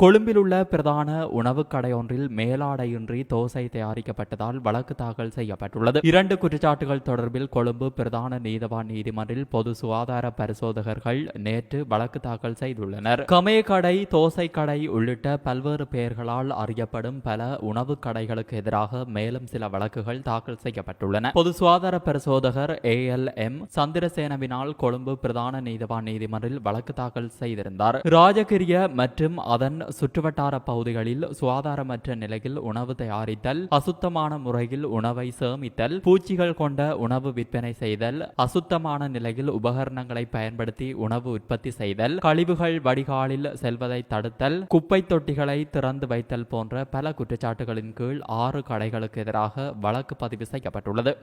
கொழும்பில் உள்ள பிரதான உணவுக் கடையொன்றில் மேலாடையின்றி தோசை தயாரிக்கப்பட்டதால் வழக்கு தாக்கல் செய்யப்பட்டுள்ளது. இரண்டு குற்றச்சாட்டுகள் தொடர்பில் கொழும்பு பிரதான நீதவான் நீதிமன்றில் பொது சுகாதார பரிசோதகர்கள் நேற்று வழக்கு தாக்கல் செய்துள்ளனர். கமே கடை தோசை கடை உள்ளிட்ட பல்வேறு பெயர்களால் அறியப்படும் பல உணவுக் கடைகளுக்கு எதிராக மேலும் சில வழக்குகள் தாக்கல் செய்யப்பட்டுள்ளன. பொது சுகாதார பரிசோதகர் ஏ எல் எம் சந்திரசேனவினால் கொழும்பு பிரதான நீதவான் நீதிமன்றில் வழக்கு தாக்கல் செய்திருந்தார். ராஜகிரிய மற்றும் அதன் சுற்றுவட்டார பகுதிகளில் சுகாதாரமற்ற நிலையில் உணவு தயாரித்தல் அசுத்தமான முறையில் உணவை சேமித்தல் பூச்சிகள் கொண்ட உணவு விற்பனை செய்தல் அசுத்தமான நிலையில் உபகரணங்களை பயன்படுத்தி உணவு உற்பத்தி செய்தல் கழிவுகள் வடிகாலில் செல்வதை தடுத்தல் குப்பை தொட்டிகளை திறந்து வைத்தல் போன்ற பல குற்றச்சாட்டுகளின் கீழ் ஆறு கடைகளுக்கு எதிராக வழக்கு பதிவு செய்யப்பட்டுள்ளது.